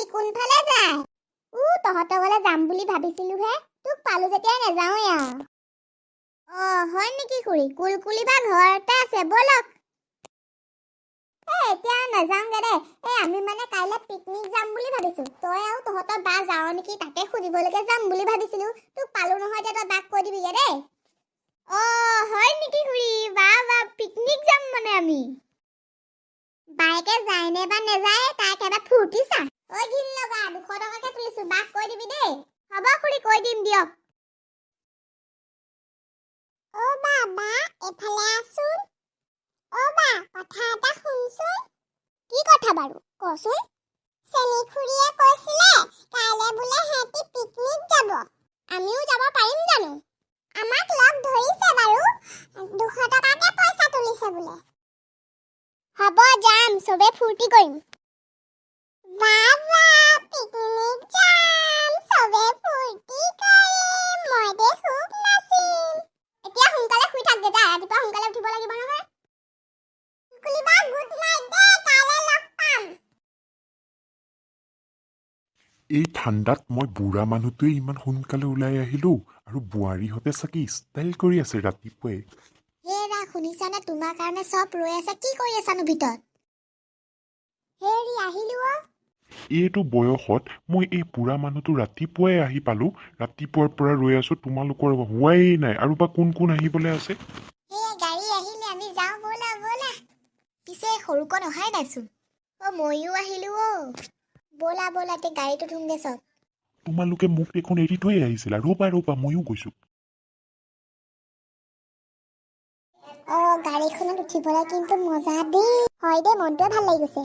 খুৰী কোনফালে যায়? উ তহঁতৰ ঘৰলে যাম বুলি ভাবিছিলোহে তোক পালো যেতিয়া নাযাওঁৱে আৰু অ হয় নেকি খুৰী? কুলকুলি বা ঘৰতে আছে ব'লক। এতিয়া নাযাওঁগে দে এ আমি মানে কাইলৈ পিকনিক যাম বুলি ভাবিছো। তই আৰু তহঁতৰ বা যাৱ নেকি তাকে সুধিবলৈকে যাম বুলি ভাবিছিলো। তোক পালো নহয় এতিয়া তই বাক কৈ দিবিগে দেই। অ হয় নেকি খুৰী? বা বা পিকনিক যাম মানে আমি। বাইকে যায়নে বা নেযায় তাইক এবাৰ ফূৰ্তি চা ঐ ঘিন লগা দুশ টকাকে তুলিছো বাক কৈ দিবি দেই হ'ব খুৰী কৈ দিম দিয়ক অ বাবা এফালে আছোন অ বা কথা এটা শুনচোন। কি কথা বাৰু কচোন। চেনী খুৰীয়ে কৈছিলে কাইলৈ বোলে সিহঁতি পিকনিক যাব। আমিও যাব পাৰিম জানো? আমাক লগ ধৰিছে বাৰু। দুশ টকাকে পইচা তুলিছে বোলে। হ'ব যাম চবে ফূৰ্তি কৰিম। পিকনিক যাম চবে ফূৰ্তি কৰিম। মই দে খুব নাচিম এতিয়া সোনকালে শুই থাকগে যা ৰাতিপুৱা সোনকালে উঠিব লাগিব নহয়। কুলিবা গুড নাইট দে কাইলৈ লগ পাম। এই ঠাণ্ডাত মই বুঢ়া মানুহটোৱে ইমান সোনকালে ওলাই আহিলো আৰু বোৱাৰীহঁতে চাগে ষ্টাইল কৰি আছে ৰাতিপুৱাই। হেৰা শুনিছানে? তোমাৰ কাৰণে চব ৰৈ আছে কি কৰি আছানো ভিতৰত? হেৰি আহিলো অ। এইটো বয়সত মই এই বুঢ়া মানুহটো ৰাতিপুৱাই আহি পালো ৰাতিপুৱাৰ পৰা ৰৈ আছো তোমালোকৰ হোৱাই নাই। আৰু বা কোন কোন আহিবলৈ আছে? সেয়া গাড়ী আহিলে আমি যাওঁ ব'লা ব'লা। পিছে সৰুকণ অহাই নাইচোন অ ময়ো আহিলো অ। ব'লা ব'লা এতিয়া গাড়ীটো ধুমগে চব। তোমালোকে মোক দেখোন এৰি থৈ আহিছিলা। ৰ'বা ৰ'বা ময়ো গৈছো। অ গাড়ীখনত উঠিবলৈ কিন্তু মজা দেই। হয় দেই মনটোৱে ভাল লাগি গৈছে।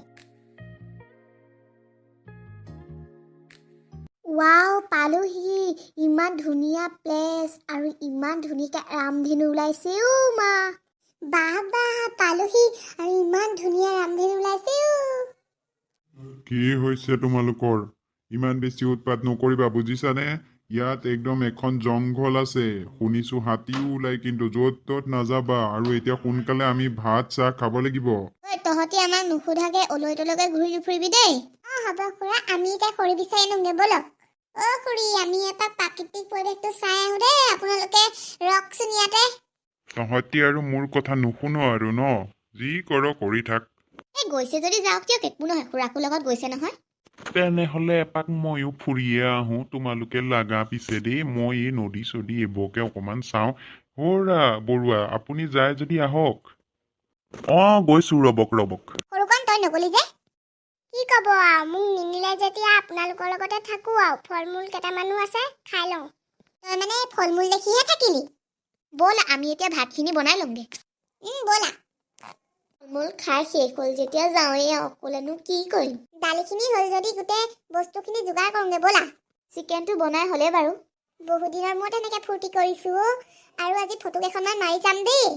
ৱাও পালোহি। ইমান ধুনীয়া প্লেচ আৰু ইমান ধুনীয়াকে ৰামধেনু ওলাইছে। ও মা। বাহ বাহ পালোহি আৰু ইমান ধুনীয়া ৰামধেনু ওলাইছে। কি হৈছে তোমালোকৰ? ইমান বেছি উৎপাত নকৰিবা বুজিছানে? ইয়াত একদম এখন জংঘল আছে। শুনিছো হাতীও ওলাই কিন্তু য'ত ত'ত নাযাবা। আৰু এতিয়া সোনকালে আমি ভাত চাহ খাব লাগিব। তহঁতি আমাক নুসুধাকে অলৈ তলৈকে ঘূৰি নুফুৰিবি দেই। অ হ'ব খুৰা। আমি এতিয়া খৰি বিচাৰি আনোগে ব'লক। অ খুৰী আমি এটা প্ৰাকৃতিক পৰিৱেশটো চাই আহো দেই আপোনালোকে ৰকচোন ইয়াতে। তহঁতি আৰু মোৰ কথা নুশুনো আৰু ন যি কৰ কৰি থাক। এই গৈছে যদি যাওক দিয়ক একো নহয় খুৰাকো লগত গৈছে নহয়। তেনেহ'লে এপাক ময়ো ফুৰিয়ে আহোঁ তোমালোকে লাগা পিছে দেই মই এই নদী চদী এইবোৰকে অকণমান চাওঁ। হৌৰা বৰুৱা আপুনি যায় যদি আহক। অঁ গৈছোঁ ৰ'বক ৰ'বক। সৰুকণ তই নগলি যে? কি ক'ব আৰু? মোক নিনিলে যেতিয়া আপোনালোকৰ লগতে থাকোঁ আৰু। ফল মূল কেইটামানো আছে খাই লওঁ। তই মানে ফল মূল দেখিহে থাকিলি? ব'ল আমি এতিয়া ভাতখিনি বনাই লওঁগে ব'লা। ফল মূল খাই শেষ হ'ল যেতিয়া যাওঁৱেই আৰু অকলেনো কি কৰিম? দালিখিনি হ'ল যদি গোটেই বস্তুখিনি যোগাৰ কৰোঁগে ব'লা। চিকেনটো বনাই হ'লে বাৰু। বহুত দিনৰ মূৰত এনেকৈ ফূৰ্তি কৰিছোঁ অ'। আৰু আজি ফটো কেইখনমান মাৰি যাম দেই।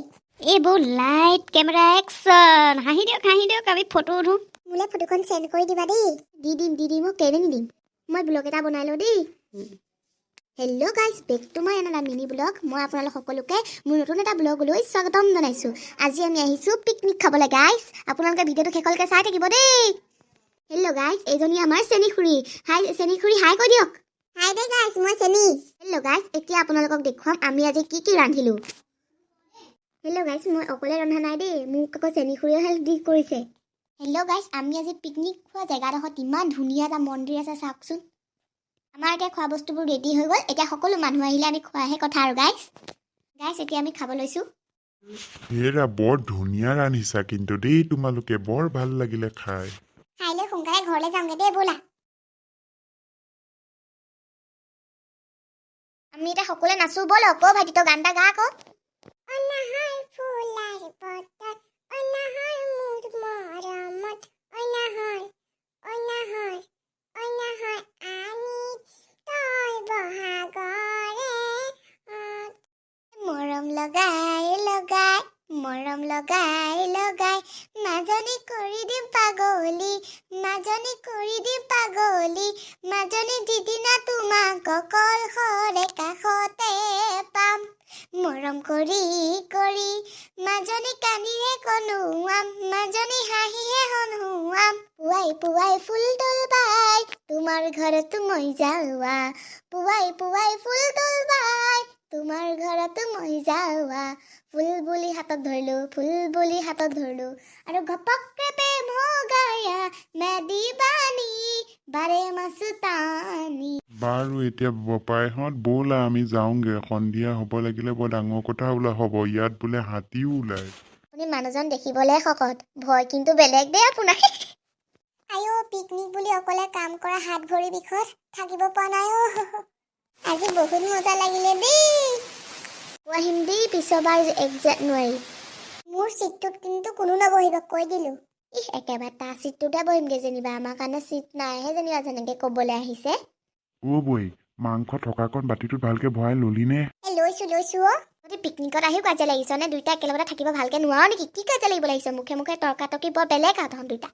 এইবোৰ লাইট কেমেৰা একশ্যন হাঁহি দিয়ক হাঁহি দিয়ক আমি ফটো উঠোঁ মোলে ফটোখন চেণ্ড কৰি দিবা দেই। দি দিম দি দিম মোক কেলে নিদিম মই ব্লগ এটা বনাই লওঁ দেই। Hello' guys back to my এটা মিনি ব্লগ মই আপোনালোক সকলোকে মোৰ নতুন এটা ব্লগলৈ স্বাগতম জনাইছোঁ। আজি আমি আহিছোঁ পিকনিক খাবলৈ গাইজ আপোনালোকে ভিডিঅ'টো শেষলৈকে চাই থাকিব দেই। হেল্ল' গাইজ এইজনী আমাৰ চেনী খুৰী। হাই চেনী খুৰী হাই কৈ দিয়ক। হাই দে গাইজ মই চেনী। হেল্ল' গাইজ এতিয়া আপোনালোকক দেখুৱাম আমি আজি কি কি ৰান্ধিলোঁ। হেল্ল' গাইজ মই অকলে ৰন্ধা নাই দেই। মোক আকৌ চেনী খুৰীয়ে হেল্প দি কৰিছে। হেল্ল' গাইজ আমি আজি পিকনিক খোৱা জেগাডোখৰত ইমান ধুনীয়া এটা মন্দিৰ আছে চাওকচোন। আমাৰ এতিয়া খোৱা বস্তুবোৰ ৰেডি হৈ গ'ল। এতিয়া সকলো মানুহ আহিলে আমি খোৱাহে কথা আৰু গাইজ গাইজ এতিয়া আমি খাব লৈছোঁ। হেৰা বৰ ধুনীয়া ৰান্ধিছা কিন্তু দেই। তোমালোকে বৰ ভাল লাগিলে খাই। খাই লৈ সোনকালে ঘৰলৈ যাওঁগে দেই ব'লা। আমি এতিয়া সকলোৱে নাচো ব'ল। আকৌ ভাইটি তই গান এটা গা আকৌ অনাহাৰ ফুলাৰ বতত অনাহাৰ মোৰ মৰমত অনাহাৰ অনাহাৰ অনাহাৰ আনি তই বহাগৰে হাত। মৰম লগাই লগাই মৰম লগাই লগাই মাজনী কৰি দিম পাগলী মাজনী কৰি দিম পাগলী মাজনী যিদিনা তোমাক অকল সৰে কাষতে পাম মৰম কৰি মাজনী কান্দিহে কনোৱাম মাজনী হাঁহিহে হনুৱাম পুৱাই পুৱাই ফুল তুলবাই, তোমাৰ ঘৰত মই যাৱা। পুৱাই পুৱাই ফুল তোলবাই, তোমাৰ ঘৰত মই যাৱা। ফুল বুলি হাতত ধৰিলো ফুল বুলি হাতত ধৰিলো, আৰু ঘপককে প্ৰেম গায়া নদী বাৰু এতিয়া বপাইহঁত ব'লা আমি যাওঁগে। সন্ধিয়া হ'ব লাগিলে বৰ ডাঙৰ কথা ওলা হ'ব ইয়াত বোলে হাতীও ওলায়। আপুনি মানুহজন দেখিবলৈ শকত ভয় কিন্তু বেলেগ দেই আপোনাৰ। আইঅ পিকনিক বুলি অকলে কাম কৰা হাত ভৰি বিষত থাকিব পৰা নাই অ। আজি বহুত মজা লাগিলে দেই। আহিম দেই পিছৰবাৰ এক জানুৱাৰী মোৰ ছিটটোত কিন্তু কোনো নবহিব কৈ দিলো। ইহ একেবাৰে তাৰ ছিটটোতে বহিমগে যেনিবা। আমাৰ কাৰণে ছিট নাইহে যেনিবা যেনেকে ক'বলৈ আহিছে। অ' বৈ মাংস থকাকণ বাতিটোত ভালকে ভৰাই ললি নে? এ লৈছো লৈছো অ। পিকনিকত আহিও কাজিয়া লাগিছ নে? দুইটা একেলগতে থাকিব ভালকে নোৱাৰ নেকি? কি কাজিয়া লাগিব লাগিছ? মুখে মুখে তৰ্কাতৰ্কি বৰ বেলেগ আৰু তহঁত দুইটা।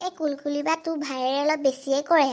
এই কুলকুলি বা তোৰ ভাইৰে অলপ বেছিয়ে কৰে